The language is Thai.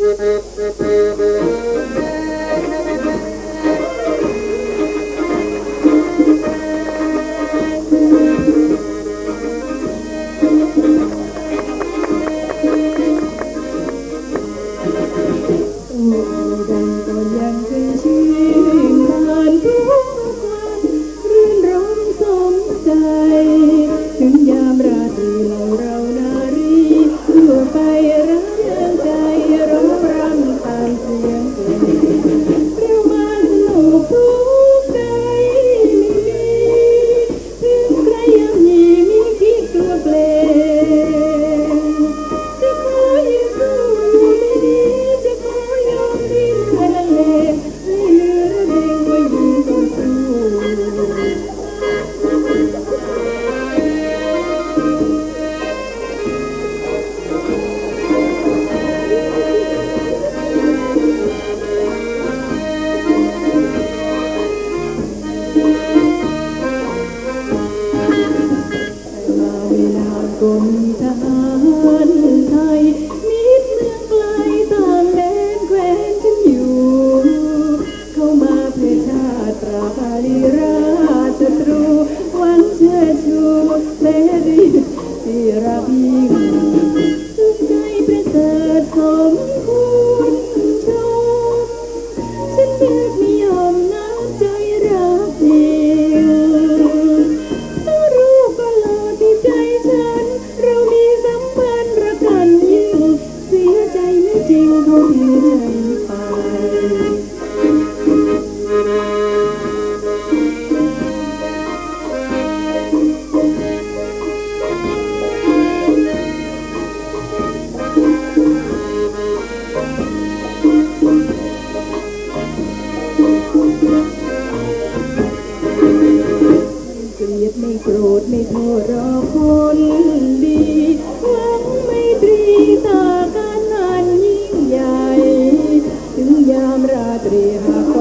Ooh. ที่รักยิ่งสุขใจประเสริฐสมควรชมฉันเกิดนิยมน้ใจรักเดียวต้อรู้ก็โลที่ใจฉัน เรามีสัมพันรักันยิ่เสียใจไม่จริงเขใจ รธไม่เทรอคนดีหวังไม่ตรีตาการงานยิ่งใหญ่ ถึงยามราตรีหาก